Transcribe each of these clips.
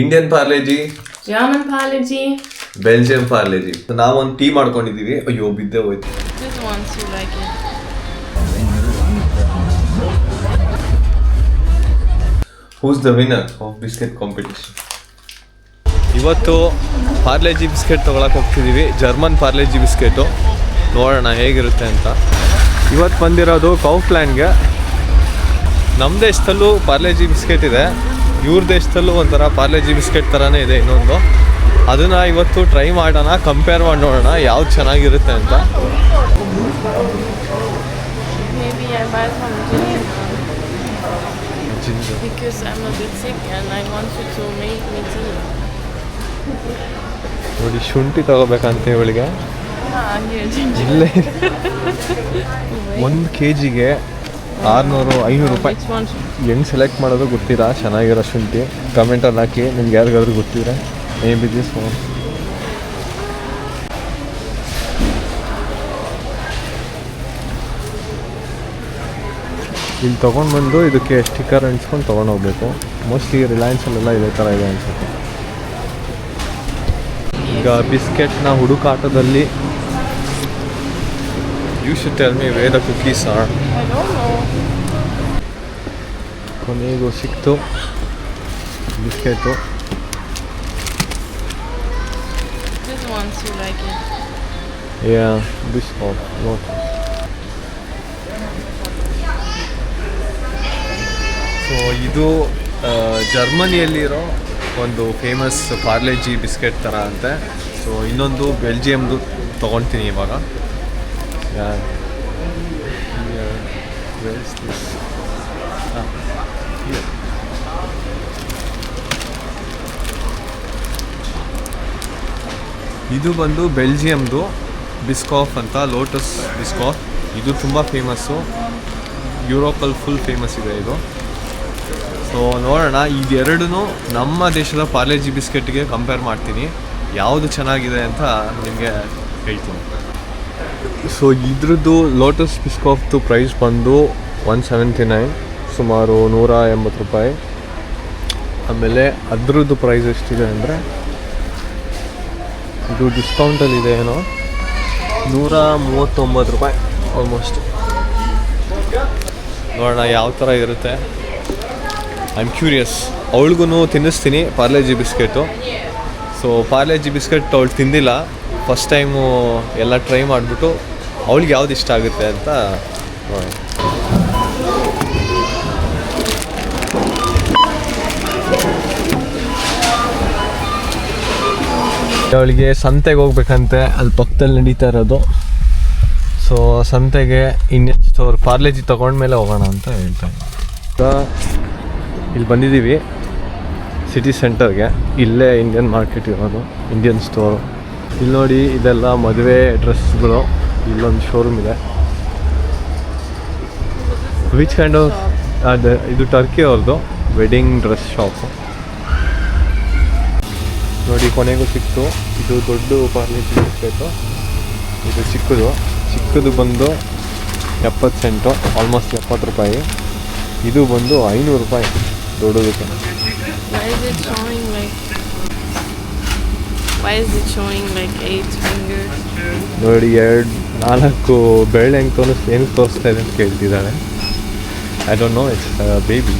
Indian Parle G German Parle-G. Belgium Parle G ನಾವೊಂದು tea ಮಾಡ್ಕೊಂಡಿದ್ದೀವಿ ಅಯ್ಯೋ ಬಿದ್ದೆ ಹೋಯ್ತು. This one too like it. Who's the winner of biscuit competition ಇವತ್ತು Parle G biscuit ತೊಗೊಳಕ್ಕೆ ಹೋಗ್ತಿದ್ದೀವಿ ಜರ್ಮನ್ ಪಾರ್ಲೆಜಿ ಬಿಸ್ಕೆಟು ನೋಡೋಣ ಹೇಗಿರುತ್ತೆ ಅಂತ. ಇವತ್ತು ಬಂದಿರೋದು ಕೌಫ್ಲ್ಯಾಂಡ್ಗೆ ನಮ್ಮ ದೇಶದಲ್ಲೂ ಪಾರ್ಲೆಜಿ ಬಿಸ್ಕೆಟ್ ಇದೆ. ಇವ್ರ ದೇಶದಲ್ಲೂ ಒಂಥರ ಪಾರ್ಲೇಜಿ ಬಿಸ್ಕೆಟ್ ಥರನೇ ಇದೆ ಇನ್ನೊಂದು. ಅದನ್ನು ಇವತ್ತು ಟ್ರೈ ಮಾಡೋಣ ಕಂಪೇರ್ ಮಾಡಿ ನೋಡೋಣ ಯಾವ್ದು ಚೆನ್ನಾಗಿರುತ್ತೆ ಅಂತ. ನೋಡಿ ಶುಂಠಿ ತಗೋಬೇಕಂತ ಇವಳಿಗೆ. ಇಲ್ಲೇ ಒಂದು ಕೆ ಜಿಗೆ ಆರುನೂರು ಐನೂರು ರೂಪಾಯಿ. ಹೆಂಗೆ ಸೆಲೆಕ್ಟ್ ಮಾಡೋದು ಗೊತ್ತೀರಾ? ಚೆನ್ನಾಗಿರೋ ಶುಂಠಿ. ಕಮೆಂಟಲ್ಲಿ ಹಾಕಿ. ನಿಮ್ಗೆ ಯಾರಿಗಾದ್ರೂ ಗೊತ್ತಿದ್ರೆ ಏ ಬಿಸ್ನೆಸ್ ಇಲ್ಲಿ ತೊಗೊಂಡು ಬಂದು ಇದಕ್ಕೆ ಸ್ಟಿಕ್ಕರ್ ಅಂಟಿಸ್ಕೊಂಡು ತೊಗೊಂಡು ಹೋಗ್ಬೇಕು ಮೋಸ್ಟ್ಲಿ ರಿಲಯನ್ಸಲ್ಲೆಲ್ಲ ಇದೇ ಥರ ಇದೆ ಅನ್ಸುತ್ತೆ. ಈಗ ಬಿಸ್ಕೆಟ್ನ ಹುಡುಕಾಟದಲ್ಲಿ you should tell me where the cookies are. I don't know. ಕೊನೆಗೂ ಸಿಕ್ತು biscuit This one you like it. Yeah, ya one. Not so ಇದು ಜರ್ಮನಿಯಲ್ಲಿರೋ ಒಂದು ಫೇಮಸ್ ಪಾರ್ಲೆಜಿ ಬಿಸ್ಕೆಟ್ ಥರ ಅಂತೆ ಸೊ ಇನ್ನೊಂದು ಬೆಲ್ಜಿಯಮ್ದು ತೊಗೊಳ್ತೀನಿ ಇವಾಗ Yeah. Here. Where is this? Ah, here. ಇದು ಬಂದು ಬೆಲ್ಜಿಯಮ್ದು ಬಿಸ್ಕಾಫ್ ಅಂತ ಲೋಟಸ್ ಬಿಸ್ಕಾಫ್ ಇದು ತುಂಬ ಫೇಮಸ್ಸು ಯುರೋಪಲ್ಲಿ ಫುಲ್ ಫೇಮಸ್ ಇದೆ ಇದು ಸೊ ನೋಡೋಣ ಇದೆರಡೂ ನಮ್ಮ ದೇಶದ ಪಾರ್ಲೆಜಿ ಬಿಸ್ಕೆಟ್ಗೆ ಕಂಪೇರ್ ಮಾಡ್ತೀನಿ ಯಾವುದು ಚೆನ್ನಾಗಿದೆ ಅಂತ ನಿಮಗೆ ಹೇಳ್ತೀನಿ ಸೊ ಇದ್ರದ್ದು ಲೋಟಸ್ ಬಿಸ್ಕಾಫ್ದು ಪ್ರೈಸ್ ಬಂದು ಒನ್ ಸೆವೆಂಟಿ ನೈನ್ ಸುಮಾರು ನೂರ ಎಂಬತ್ತು ರೂಪಾಯಿ. ಆಮೇಲೆ ಅದ್ರದ್ದು ಪ್ರೈಸ್ ಎಷ್ಟಿದೆ ಅಂದರೆ, ಇದು ಡಿಸ್ಕೌಂಟಲ್ಲಿದೆ ಏನೋ, ನೂರ ಮೂವತ್ತೊಂಬತ್ತು ರೂಪಾಯಿ ಆಲ್ಮೋಸ್ಟ್ ನೋಡೋಣ ಯಾವ ಥರ ಇರುತ್ತೆ. ಐ ಆಮ್ ಕ್ಯೂರಿಯಸ್ ಅವಳಿಗೂ ತಿನ್ನಿಸ್ತೀನಿ Parle G biscuit. So Parle G biscuit ಅವಳು ತಿಂದಿಲ್ಲ. ಫಸ್ಟ್ ಟೈಮು ಎಲ್ಲ ಟ್ರೈ ಮಾಡಿಬಿಟ್ಟು ಅವಳಿಗೆ ಯಾವ್ದು ಇಷ್ಟ ಆಗುತ್ತೆ ಅಂತ ಅವಳಿಗೆ ಸಂತೆಗೆ ಹೋಗ್ಬೇಕಂತೆ. ಅಲ್ಲಿ ಪಕ್ಕದಲ್ಲಿ ನಡೀತಾ ಇರೋದು. ಸೊ ಸಂತೆಗೆ ಇನ್ನೆಷ್ಟು ಸ್ಟೋರ್ ಪಾರ್ಲೇಜಿ ತೊಗೊಂಡ್ಮೇಲೆ ಹೋಗೋಣ ಅಂತ ಹೇಳ್ತಾ. ಇಲ್ಲಿ ಬಂದಿದ್ದೀವಿ. ಸಿಟಿ ಸೆಂಟರ್ಗೆ ಇಲ್ಲೇ ಇಂಡಿಯನ್ ಮಾರ್ಕೆಟ್ ಇರೋದು ಇಂಡಿಯನ್ ಸ್ಟೋರು ಇಲ್ಲಿ ನೋಡಿ ಇದೆಲ್ಲ ಮದುವೆ ಡ್ರೆಸ್ಗಳು ಇಲ್ಲೊಂದು ಶೋರೂಮ್ ಇದೆ. ವಿಚ್ ಕೈಂಡ್ ಆಫ್ ಅದು, ಇದು ಟರ್ಕಿ ಅವ್ರದ್ದು ವೆಡ್ಡಿಂಗ್ ಡ್ರೆಸ್ ಶಾಪು ನೋಡಿ ಕೊನೆಗೂ ಸಿಕ್ತು. ಇದು ದೊಡ್ಡ ಪಾರ್ಲಿಟಿ ಬಿಸ್ಕೆಟು ಇದು ಚಿಕ್ಕದು. ಚಿಕ್ಕದು ಬಂದು ಎಪ್ಪತ್ತು ಸೆಂಟು ಆಲ್ಮೋಸ್ಟ್ ಎಪ್ಪತ್ತು ರೂಪಾಯಿ. ಇದು ಬಂದು ಐನೂರು ರೂಪಾಯಿ. ದೊಡ್ಡದಕ್ಕೆ Why is it showing, like? Why is it showing, like, eight fingers? ನೋಡಿ, ಎರಡು, ನಾಲ್ಕು ಬೆಳ್ಳೆ ಹೆಂಗೆ ತೋರಿಸ್ ಹೆಂಗೆ ತೋರಿಸ್ತಾ ಇದೆ ಅಂತ ಕೇಳ್ತಿದ್ದಾಳೆ I don't know it's baby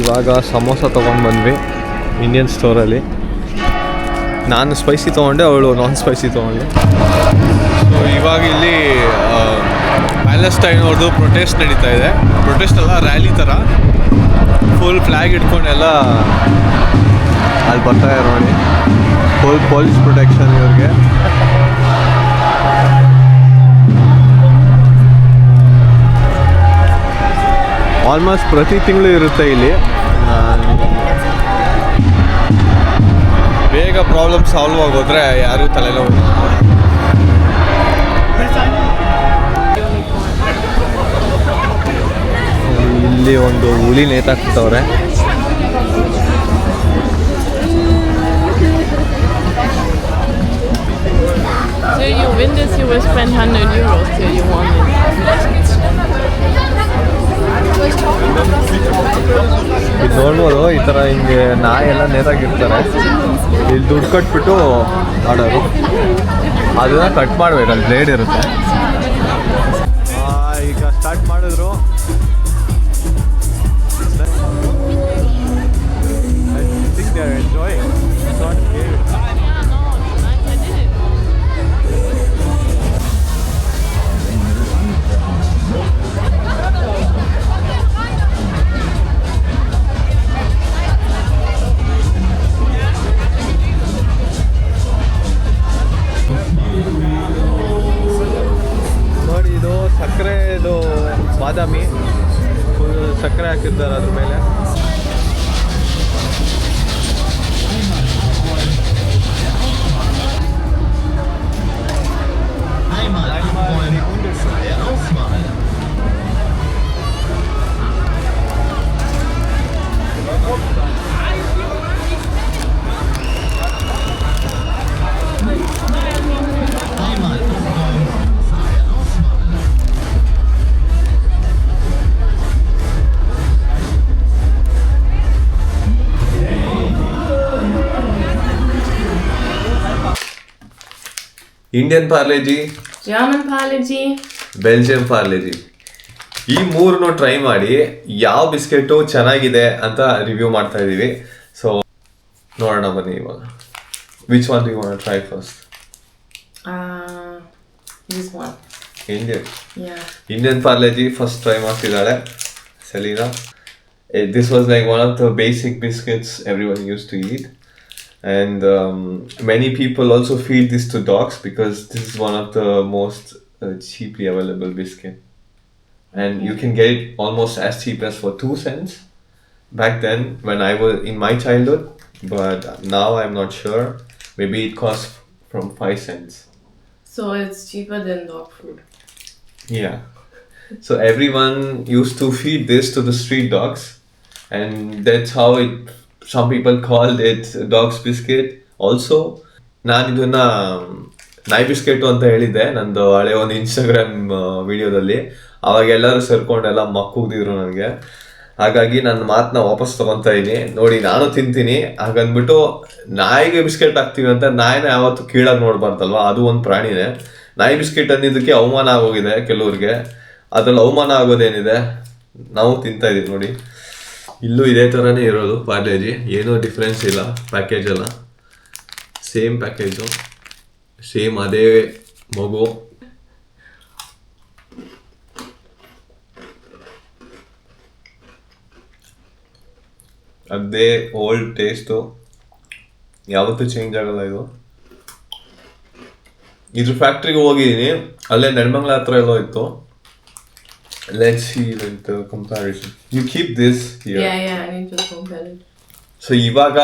ಇವಾಗ ಸಮೋಸ ತೊಗೊಂಡು ಇಂಡಿಯನ್ ಸ್ಟೋರಲ್ಲಿ ನಾನು ಸ್ಪೈಸಿ ತೊಗೊಂಡೆ, ಅವಳು ನಾನ್ ಸ್ಪೈಸಿ ತೊಗೊಂಡೆ ಇವಾಗ ಇಲ್ಲಿ ಪ್ಯಾಲೆಸ್ಟೈನ್ ಅವ್ರದ್ದು ಪ್ರೊಟೆಸ್ಟ್ ನಡೀತಾ ಇದೆ. ಪ್ರೊಟೆಸ್ಟ್ ಎಲ್ಲ ರ್ಯಾಲಿ ಥರ ಫುಲ್ ಫ್ಲ್ಯಾಗ್ ಇಟ್ಕೊಂಡೆಲ್ಲ ಅಲ್ಲಿ ಬರ್ತಾ ನೋಡಿ. ಫುಲ್ ಪೊಲೀಸ್ ಪ್ರೊಟೆಕ್ಷನ್ ಇವ್ರಿಗೆ. ಆಲ್ಮೋಸ್ಟ್ ಪ್ರತಿ ತಿಂಗಳು ಇರುತ್ತೆ ಇಲ್ಲಿ. ಬೇಗ ಪ್ರಾಬ್ಲಮ್ ಸಾಲ್ವ್ ಆಗೋದ್ರೆ ಯಾರು ತಲೆನೋವು ಇಲ್ಲಿ ಒಂದು ಹುಲಿ ನೇತಾಕ್ತವ್ರೆ. ಇದು ನೋಡ್ಬೋದು ಈ ಥರ ಹಿಂಗೆ ನಾಯೆಲ್ಲ ಎಲ್ಲ ಇಲ್ಲಿ ದುಡ್ಡು ಕಟ್ಬಿಟ್ಟು ಆಡೋರು ಅದನ್ನ ಕಟ್ ಮಾಡಬೇಕು ಅಲ್ಲಿ ಬ್ಲೇಡ್ ಇರುತ್ತೆ. Enjoying. It's not Indian Parle G German Parle-G. Belgium Parle G ಈ ಮೂರನ್ನು ಟ್ರೈ ಮಾಡಿ ಯಾವ ಬಿಸ್ಕೆಟು ಚೆನ್ನಾಗಿದೆ ಅಂತ ರಿವ್ಯೂ ಮಾಡ್ತಾ ಇದೀವಿ. ಸೊ ನೋಡೋಣ ಬನ್ನಿ ಇವಾಗ. Which one you want try first Uh, this one. Indian Yeah. Indian Parle G first try ಮಾಡ್ತಿದ್ದಾಳೆ. Selina. This was like one of the basic biscuits everyone used to eat and um, many people also feed this to dogs because this is one of the most uh, cheaply available biscuit and you can get it almost as cheap as for two cents back then when i was in my childhood but now i'm not sure maybe it costs from five cents So it's cheaper than dog food. yeah. So everyone used to feed this to the street dogs, and that's how it. Some people called it dogs biscuit also ನಾನು ಇದನ್ನ ನಾಯಿ biscuit ಅಂತ ಹೇಳಿದ್ದೆ, ನಂದು ಹಳೆ ಒಂದು Instagram ವಿಡಿಯೋದಲ್ಲಿ ಅವಾಗ ಎಲ್ಲರೂ ಸೇರ್ಕೊಂಡೆಲ್ಲ ಮಕ್ಕುಗ್ದಿದ್ರು ನನಗೆ. ಹಾಗಾಗಿ ನನ್ನ ಮಾತನ್ನ ವಾಪಸ್ ತಗೊಂತಾ ಇದ್ದೀನಿ ನೋಡಿ, ನಾನು ತಿಂತೀನಿ. ಹಾಗಂದ್ಬಿಟ್ಟು, ನಾಯಿಗೆ ಬಿಸ್ಕೆಟ್ ಹಾಕ್ತೀವಿ ಅಂತ ನಾಯಿನ ಯಾವತ್ತು ಕೀಳಾಗಿ ನೋಡ್ಬಾರ್ದಲ್ವಾ? ಅದು ಒಂದು ಪ್ರಾಣಿನೇ. ನಾಯಿ ಬಿಸ್ಕೆಟ್ ಅನ್ನೋದಕ್ಕೆ ಅವಮಾನ ಆಗೋಗಿದೆ ಕೆಲವ್ರಿಗೆ. ಅದ್ರಲ್ಲಿ ಅವಮಾನ ಆಗೋದೇನಿದೆ? ನಾವು ತಿಂತಾ ಇದೀವಿ ನೋಡಿ. ಇಲ್ಲೂ ಇದೇ ಥರನೇ ಇರೋದು ಪಾರ್ಲೇಜಿ ಏನೂ ಡಿಫ್ರೆನ್ಸ್ ಇಲ್ಲ. ಪ್ಯಾಕೇಜ್ ಎಲ್ಲ ಸೇಮ್ ಪ್ಯಾಕೇಜು ಸೇಮ್ ಅದೇ ಮಗು. ಅದೇ ಓಲ್ಡ್ ಟೇಸ್ಟು ಯಾವತ್ತೂ ಚೇಂಜ್ ಆಗಲ್ಲ ಇದು. ಇದ್ರ ಫ್ಯಾಕ್ಟ್ರಿಗೆ ಹೋಗಿದ್ದೀನಿ. ಅಲ್ಲೇ ನೆಲಮಂಗ್ಲ ಹತ್ರ ಎಲ್ಲೋ ಇತ್ತು. Let's like the comparison. You keep this here. Yeah, yeah, I need to compare it. So ಇವಾಗ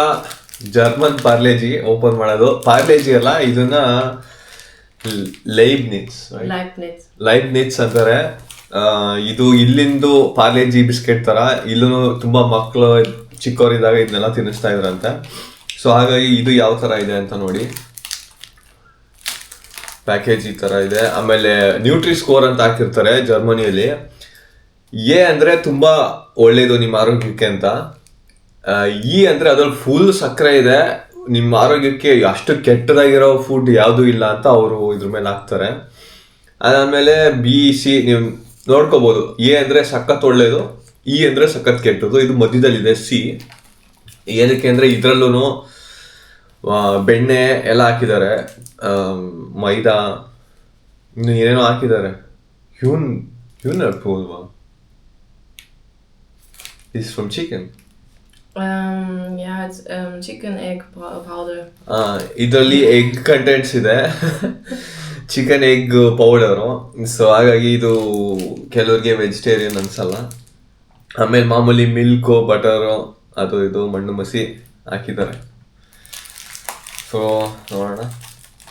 ಜರ್ಮನ್ ಪಾರ್ಲೇಜಿ ಓಪನ್ ಮಾಡೋದು ಪಾರ್ಲೇಜಿ ಅಲ್ಲ ಇದನ್ನ Leibniz Leibniz. Leibniz ಅಂತಾರೆ ಆ, ಇದು ಇಲ್ಲಿಂದು ಪಾರ್ಲೇಜಿ ಬಿಸ್ಕೆಟ್ ತರ ಇಲ್ಲೂ ತುಂಬಾ ಮಕ್ಕಳು ಚಿಕ್ಕವರಿದ್ದಾಗ ಇದನ್ನೆಲ್ಲ ತಿನ್ನಿಸ್ತಾ ಇದ್ರಂತೆ ಸೊ ಹಾಗಾಗಿ ಇದು ಯಾವ ತರ ಇದೆ ಅಂತ ನೋಡಿ ಪ್ಯಾಕೇಜ್ ಈ ತರ ಇದೆ ಆಮೇಲೆ ನ್ಯೂಟ್ರಿ ಸ್ಕೋರ್ ಅಂತ ಹಾಕಿರ್ತಾರೆ ಜರ್ಮನಿಯಲ್ಲಿ ಎ ಅಂದ್ರೆ ತುಂಬಾ ಒಳ್ಳೆಯದು ನಿಮ್ಮ ಆರೋಗ್ಯಕ್ಕೆ ಅಂತ. ಇ ಅಂದ್ರೆ ಅದ್ರಲ್ಲಿ ಫುಲ್ ಸಕ್ಕರೆ ಇದೆ. ನಿಮ್ಮ ಆರೋಗ್ಯಕ್ಕೆ ಅಷ್ಟು ಕೆಟ್ಟದಾಗಿರೋ ಫುಡ್ ಯಾವುದೂ ಇಲ್ಲ ಅಂತ ಅವರು ಇದ್ರ ಮೇಲೆ ಹಾಕ್ತಾರೆ. ಅದಾದಮೇಲೆ ಬಿ, ಸಿ, ನೀವು ನೋಡ್ಕೋಬೋದು. ಎ ಅಂದ್ರೆ ಸಖತ್ ಒಳ್ಳೆಯದು ಇ ಅಂದ್ರೆ ಸಖತ್ ಕೆಟ್ಟದು ಇದು ಮಧ್ಯದಲ್ಲಿದೆ, ಸಿ. ಏನಕ್ಕೆ ಅಂದ್ರೆ ಇದರಲ್ಲೂ ಬೆಣ್ಣೆ ಎಲ್ಲ ಹಾಕಿದ್ದಾರೆ. ಮೈದಾ, ಇನ್ನು ಏನೇನೋ ಹಾಕಿದ್ದಾರೆ. ಹ್ಯೂನ್ ಹ್ಯೂನ್ ಅಲ್ವಾ is from chicken Um, yeah, it's um, chicken egg pow- powder. ಇದರಲ್ಲಿ ಎಗ್ ಕಂಟೆಂಟ್ಸ್ ಇದೆ. ಚಿಕನ್ ಎಗ್ ಪೌಡರು ಸೊ ಹಾಗಾಗಿ ಇದು ಕೆಲವ್ರಿಗೆ ವೆಜಿಟೇರಿಯನ್ ಅನ್ಸಲ್ಲ. ಆಮೇಲೆ ಮಾಮೂಲಿ ಮಿಲ್ಕು ಬಟರು ಅದು ಇದು ಮಣ್ಣು ಮಸಿ ಹಾಕಿದ್ದಾರೆ. ಸೊ ನೋಡೋಣ.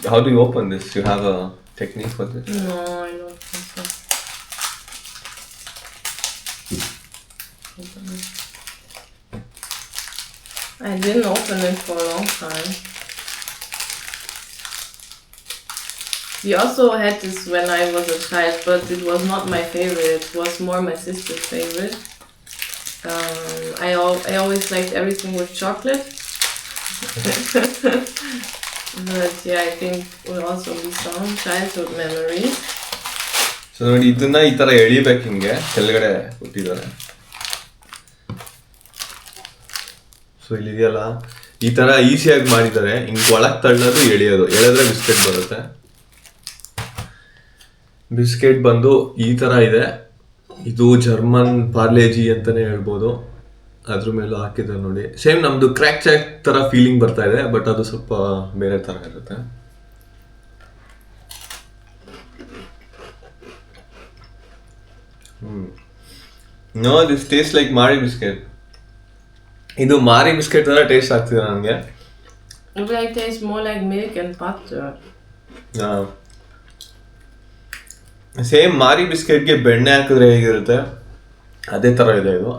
How do open this you have a technique for this No, I don't think so. I didn't open it for a long time. We also had this when I was a child, but it was not my favorite. It was more my sister's favorite. Um, I al- I always liked everything with chocolate. but yeah, I think will also be some childhood memories. So ನೋಡಿ ಇದನ್ನ ಈ ತರ ಎಳಿಬೇಕು ಹಿಂಗೆ ಕೆಳಗಡೆ ಕೊಟ್ಟಿದ್ದಾರೆ so ಇಲ್ಲಿದೆಯಲ್ಲ? ಈ ತರ ಈಸಿಯಾಗಿ ಮಾಡಿದ್ದಾರೆ. ಹಿಂಗೆ ಒಳಗೆ ತಳ್ಳೋದು ಎಳೆಯೋದು. ಎಳೆದ್ರೆ ಬಿಸ್ಕೆಟ್ ಬರುತ್ತೆ. ಬಿಸ್ಕೆಟ್ ಬಂದು ಈ ತರ ಇದೆ. ಇದು ಜರ್ಮನ್ ಪಾರ್ಲೇಜಿ ಅಂತಾನೆ ಹೇಳ್ಬೋದು. ಅದ್ರ ಮೇಲೂ ಹಾಕಿದ್ದಾರೆ ನೋಡಿ. ಸೇಮ್ ನಮ್ದು ಕ್ರ್ಯಾಕ್ ಚಾಕ್ ತರ ಫೀಲಿಂಗ್ ಬರ್ತಾ ಇದೆ ಬಟ್ ಅದು ಸ್ವಲ್ಪ ಬೇರೆ ತರ ಇರುತ್ತೆ. ನೋ ದಿಸ್ ಟೇಸ್ಟ್ ಲೈಕ್ ಮಾಡಿ ಬಿಸ್ಕೆಟ್ ಇದು ಮಾರಿ ಬಿಸ್ಕೆಟ್ ತರ ಟೇಸ್ಟ್ ಆಗ್ತಿದೆ ನನಗೆ. It like tastes more like milk and butter. Same Marie ಬಿಸ್ಕೆಟ್ಗೆ ಬೆಣ್ಣೆ ಹಾಕಿದ್ರೆ ಹೇಗಿರುತ್ತೆ? ಅದೇ ತರ ಇದೆ ಇದು.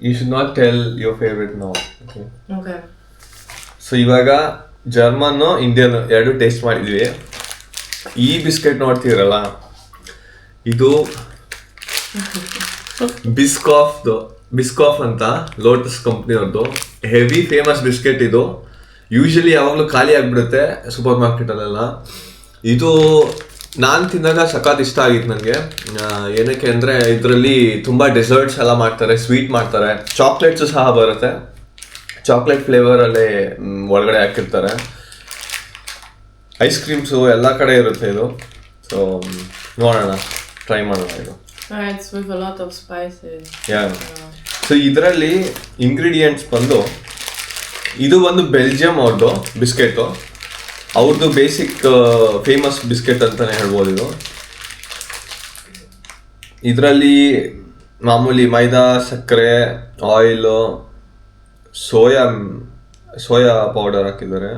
You should not tell your favourite no okay Okay. So ಇವಾಗ ಜರ್ಮನ್ ಇಂಡಿಯನ್ ಎರಡು ಟೇಸ್ಟ್ ಮಾಡಿದ್ವಿ. ಈ ಬಿಸ್ಕೆಟ್ ನೋಡ್ತೀರಲ್ಲ ಇದು ಬಿಸ್ಕಾಫ್ದು ಬಿಸ್ಕಾಫ್ ಅಂತ ಲೋಟಸ್ ಕಂಪ್ನಿಯವ್ರದ್ದು ಹೆವಿ ಫೇಮಸ್ ಬಿಸ್ಕೆಟ್ ಇದು. ಯೂಶಲಿ ಯಾವಾಗಲೂ ಖಾಲಿ ಆಗಿಬಿಡುತ್ತೆ ಸೂಪರ್ ಮಾರ್ಕೆಟಲ್ಲೆಲ್ಲ ಇದು ನಾನು ತಿಂದಾಗ ಸಖತ್ ಇಷ್ಟ ಆಗಿತ್ತು ನನಗೆ ಏನಕ್ಕೆ ಅಂದರೆ ಇದರಲ್ಲಿ ತುಂಬ ಡೆಸರ್ಟ್ಸ್ ಎಲ್ಲ ಮಾಡ್ತಾರೆ ಸ್ವೀಟ್ ಮಾಡ್ತಾರೆ. ಚಾಕ್ಲೇಟ್ಸು ಸಹ ಬರುತ್ತೆ. ಚಾಕ್ಲೇಟ್ ಫ್ಲೇವರಲ್ಲೇ ಒಳಗಡೆ ಹಾಕಿರ್ತಾರೆ. ಐಸ್ ಕ್ರೀಮ್ಸು ಎಲ್ಲ ಕಡೆ ಇರುತ್ತೆ ಇದು. ಸೊ ನೋಡೋಣ ಟ್ರೈ ಮಾಡೋಣ ಇದು. ಸೊ ಇದರಲ್ಲಿ ಇಂಗ್ರೀಡಿಯೆಂಟ್ಸ್ ಬಂದು ಇದು ಒಂದು ಬೆಲ್ಜಿಯಂ ಅವ್ರದ್ದು ಬಿಸ್ಕೆಟು ಅವ್ರದ್ದು ಬೇಸಿಕ್ ಫೇಮಸ್ ಬಿಸ್ಕೆಟ್ ಅಂತಲೇ ಹೇಳ್ಬೋದು ಇದು. ಇದರಲ್ಲಿ ಮಾಮೂಲಿ ಮೈದಾ ಸಕ್ಕರೆ ಆಯಿಲು ಸೋಯಾ ಸೋಯಾ ಪೌಡರ್ ಹಾಕಿದ್ದಾರೆ.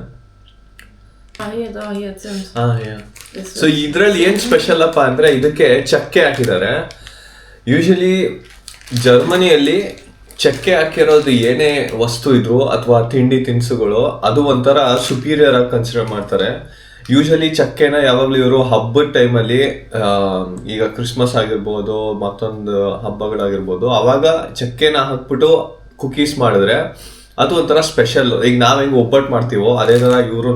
ಸೊ ಇದ್ರಲ್ಲಿ ಏನ್ ಸ್ಪೆಷಲ್ ಅಪ್ಪ ಅಂದ್ರೆ ಇದಕ್ಕೆ ಚಕ್ಕೆ ಹಾಕಿದ್ದಾರೆ. ಯೂಶಲಿ ಜರ್ಮನಿಯಲ್ಲಿ ಚಕ್ಕೆ ಹಾಕಿರೋದು ಏನೇ ವಸ್ತು ಇದ್ರು ಅಥವಾ ತಿಂಡಿ ತಿನಿಸುಗಳು ಅದು ಒಂಥರ ಸುಪೀರಿಯರ್ ಆಗಿ ಕನ್ಸಿಡರ್ ಮಾಡ್ತಾರೆ. ಯೂಶಲಿ ಚಕ್ಕೆನ ಯಾವಾಗಲೂ ಇವರು ಹಬ್ಬದ ಟೈಮಲ್ಲಿ ಈಗ ಕ್ರಿಸ್ಮಸ್ ಆಗಿರ್ಬೋದು ಮತ್ತೊಂದು ಹಬ್ಬಗಳಾಗಿರ್ಬೋದು ಅವಾಗ ಚಕ್ಕೆನ ಹಾಕ್ಬಿಟ್ಟು ಕುಕೀಸ್ ಮಾಡಿದ್ರೆ ಅದು ಒಂಥರ ಸ್ಪೆಷಲ್ ಈಗ ನಾವ್ ಹೆಂಗ್ ಒಬ್ಬಟ್ಟು ಮಾಡ್ತೀವೋ ಅದೇ ಥರ ಇವ್ರು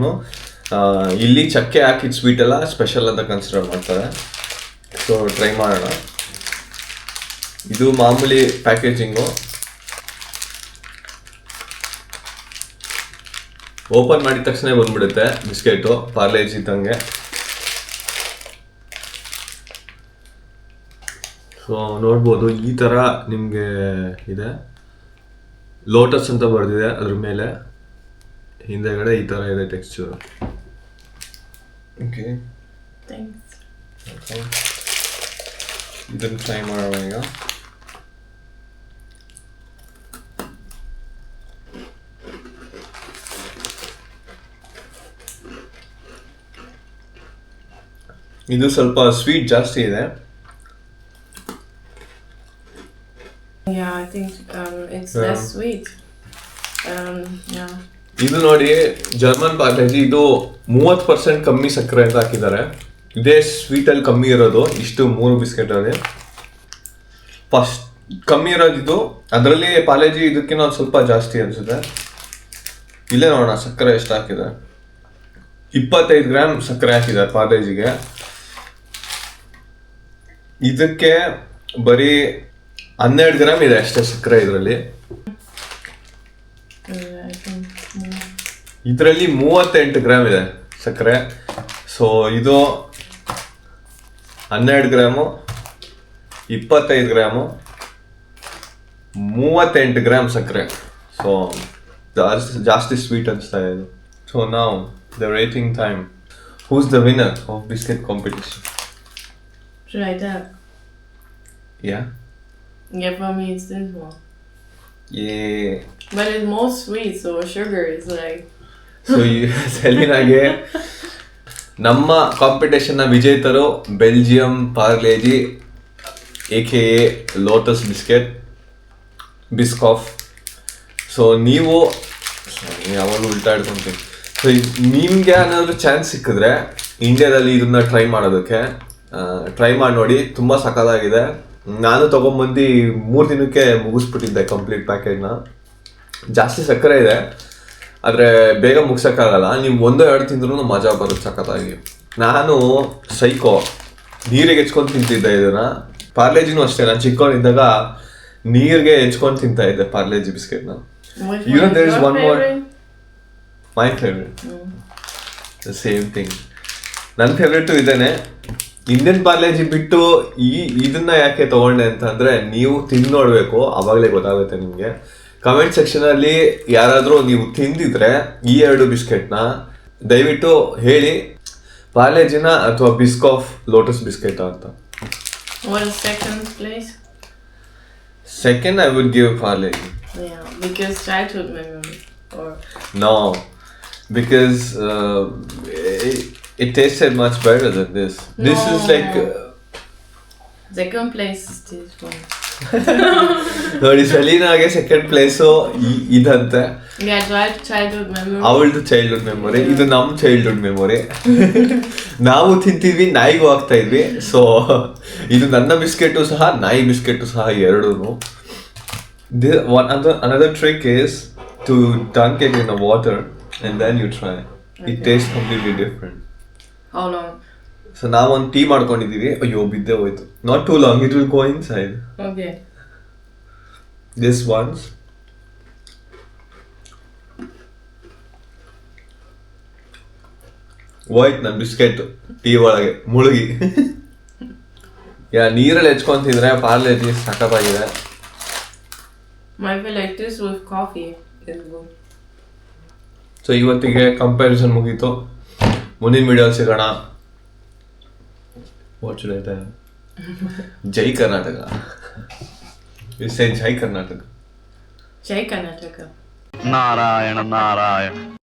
ಇಲ್ಲಿ ಚಕ್ಕೆ ಹಾಕಿದ ಸ್ವೀಟ್ ಎಲ್ಲ ಸ್ಪೆಷಲ್ ಅಂತ ಕನ್ಸಿಡರ್ ಮಾಡ್ತಾರೆ. ಸೊ ಟ್ರೈ ಮಾಡೋಣ. ಇದು ಮಾಮೂಲಿ ಪ್ಯಾಕೇಜಿಂಗು ಓಪನ್ ಮಾಡಿದ ತಕ್ಷಣ ಬಂದ್ಬಿಡುತ್ತೆ ಬಿಸ್ಕೆಟು ಪಾರ್ಲೇಜ್ ಇದ್ದಂಗೆ. ಸೊ ನೋಡ್ಬೋದು, ಈ ಥರ ನಿಮಗೆ ಇದೆ. ಲೋಟಸ್ ಅಂತ ಬರೆದಿದೆ ಅದ್ರ ಮೇಲೆ. ಹಿಂದೆಗಡೆ ಈ ಥರ ಇದೆ ಟೆಕ್ಸ್ಚರ್ ಓಕೆ Thanks. ಇದನ್ನು ಟ್ರೈ ಮಾಡೋಣ ಈಗ ಇದು ಸ್ವಲ್ಪ ಸ್ವೀಟ್ ಜಾಸ್ತಿ ಇದೆ Yeah, I think um, it's Yeah. less sweet. Um, yeah. ಇದು ನೋಡಿ ಜರ್ಮನ್ ಪಾರ್ಲೇಜಿ ಇದು ಮೂವತ್ತು ಪರ್ಸೆಂಟ್ ಕಮ್ಮಿ ಸಕ್ಕರೆ ಅಂತ ಹಾಕಿದ್ದಾರೆ. ಇದೇ ಸ್ವೀಟಲ್ಲಿ ಕಮ್ಮಿ ಇರೋದು ಇಷ್ಟು ಮೂರು ಬಿಸ್ಕೆಟ್ ಅಲ್ಲಿ. ಫಸ್ಟ್ ಕಮ್ಮಿ ಇರೋದಿದ್ದು ಅದರಲ್ಲಿ ಪಾಲೇಜಿ ಇದಕ್ಕಿಂತ ಒಂದು ಸ್ವಲ್ಪ ಜಾಸ್ತಿ ಅನಿಸುತ್ತೆ. ಇಲ್ಲೇ ನೋಡೋಣ ಸಕ್ಕರೆ ಎಷ್ಟು ಹಾಕಿದೆ. ಇಪ್ಪತ್ತೈದು ಗ್ರಾಮ್ ಸಕ್ಕರೆ ಹಾಕಿದ್ದಾರೆ ಪಾಲೇಜಿಗೆ. ಇದಕ್ಕೆ ಬರೀ ಹನ್ನೆರಡು ಗ್ರಾಮ್ ಇದೆ ಅಷ್ಟೇ ಸಕ್ಕರೆ ಇದರಲ್ಲಿ. ಇದರಲ್ಲಿ ಮೂವತ್ತೆಂಟು ಗ್ರಾಮ್ ಇದೆ. ಸಕ್ಕರೆ ಸೊ ಇದು ಹನ್ನೆರಡು ಗ್ರಾಮು ಇಪ್ಪತ್ತೈದು ಗ್ರಾಮು ಮೂವತ್ತೆಂಟು ಗ್ರಾಮ್ ಸಕ್ಕರೆ ಸೊ ಜಾಸ್ತಿ ಜಾಸ್ತಿ ಸ್ವೀಟ್ ಅನಿಸ್ತಾ ಇದೆ ಸೊ ನಾವು the rating time who's the winner of biscuit competition Should I tell? Yeah Yeah, for me it's this one. Yeah. But it's more sweet, so sugar is like. So ಈ ಸೆಲಿನಾಗೆ ನಮ್ಮ ಕಾಂಪಿಟೇಷನ್ನ ವಿಜೇತರು Belgium Parle G a k a Lotus biscuit Biscoff so ನೀವು ಯಾವಾಗಲೂ ಉಲ್ಟಾ ಇಡ್ಕೊಂತೀನಿ so ನಿಮ್ಗೆ ಏನಾದರೂ chance ಸಿಕ್ಕಿದ್ರೆ ಇಂಡಿಯಾದಲ್ಲಿ ಇದನ್ನ ಟ್ರೈ ಮಾಡೋದಕ್ಕೆ. ಟ್ರೈ ಮಾಡಿ ನೋಡಿ, ತುಂಬ ಸಖತ್ತಾಗಿದೆ. ನಾನು ತೊಗೊಂಬಂದು ಮೂರು ದಿನಕ್ಕೆ ಮುಗಿಸ್ಬಿಟ್ಟಿದ್ದೆ ಕಂಪ್ಲೀಟ್ ಪ್ಯಾಕೇಜ್ನ ಜಾಸ್ತಿ ಸಕ್ಕರೆ ಇದೆ. ಆದರೆ ಬೇಗ ಮುಗ್ಸೋಕ್ಕಾಗಲ್ಲ. ನೀವು ಒಂದೋ ಎರಡು ತಿಂದ್ರೂ ಮಜಾ ಬರುತ್ತೆ ಸಖತ್ತಾಗಿ. ನಾನು ಸೈಕೋ ನೀರಿಗೆ ಹೆಚ್ಕೊಂಡು ತಿಂತಿದ್ದೆ ಇದನ್ನು. ಪಾರ್ಲೇಜಿನೂ ಅಷ್ಟೇ. ನಾನು ಚಿಕ್ಕವನಿದ್ದಾಗ ನೀರಿಗೆ ಹೆಚ್ಕೊಂಡು ತಿಂತಾ ಇದ್ದೆ Parle G ಬಿಸ್ಕೆಟ್ನ. Even there is one more is is one more- favorite? My favourite the same thing ನನ್ನ ಫೇವ್ರೆಟು ಇದೇನೆ. ಇಂಡಿಯನ್ ಪಾರ್ಲೇಜಿ ಬಿಟ್ಟು ಈ ಇದನ್ನ ಯಾಕೆ ತಗೊಂಡೆ ಅಂತಂದ್ರೆ ನೀವು ತಿಂದು ನೋಡಬೇಕು. ಅವಾಗಲೇ ಗೊತ್ತಾಗುತ್ತೆ ನಿಮಗೆ. ಕಮೆಂಟ್ ಸೆಕ್ಷನ್ ಅಲ್ಲಿ ಯಾರಾದರೂ ನೀವು ತಿಂದಿದ್ರೆ ಈ ಎರಡು ಬಿಸ್ಕೆಟ್ ದಯವಿಟ್ಟು ಹೇಳಿ. ಪಾಲೇಜಿನ ಅಥವಾ ಬಿಸ್ಕಾಫ್ ಲೋಟಸ್ ಬಿಸ್ಕೆಟ್ ಅಂತ. Second I would give Parle G. No because it tasted much ಬೇಡ this this is like second place is one ನೋಡಿ ಸಲೀನಾಗೆ ಸೆಕೆಂಡ್ ಪ್ಲೇಸು ಇದಂತೆ. ಅವಳದು ಚೈಲ್ಡ್ಹುಡ್ ಮೆಮೊರಿ ಇದು ನಮ್ಮ ಚೈಲ್ಡ್ಹುಡ್ ಮೆಮೊರಿ ನಾವು ತಿಂತಿದ್ವಿ ನಾಯಿಗೂ ಆಗ್ತಾ ಇದ್ವಿ. ಸೊ ಇದು ನನ್ನ ಬಿಸ್ಕೆಟು ಸಹ ನಾಯಿ ಬಿಸ್ಕೆಟು ಸಹ ಎರಡೂ one another trick is to dunk it in a water and then you try it taste completely different How long? So ನಾವೊಂದು ಟೀ ಮಾಡ್ಕೊಂಡಿದ್ದೀವಿ ಅಯ್ಯೋ ಬಿದ್ದೆ ಹೋಯ್ತು. Not too long it will go inside. This once ಹೋಯ್ತು ನನ್ನ biscuit tea ಒಳಗೆ. ಮುಳುಗಿ. ಯಾ ನೀರಲ್ಲಿ ಹೆಚ್ಕೊಂತಿದ್ರೆ ಪಾರ್ಲೆ ಟೀ ಸಖತ್ತಾಗಿದೆ. My be like this with coffee so ಇವತ್ತಿಗೆ ಕಂಪ್ಯಾರಿಸನ್ ಮುಗೀತು. ಮುಂದಿನ ವಿಡಿಯೋ ಸಿಗೋಣ. ವಾಟ್ ಶುಡ್ ಐತೆ ಜೈ ಕರ್ನಾಟಕ ಸೇ ಜೈ ಕರ್ನಾಟಕ Jai Karnataka. ನಾರಾಯಣ ನಾರಾಯಣ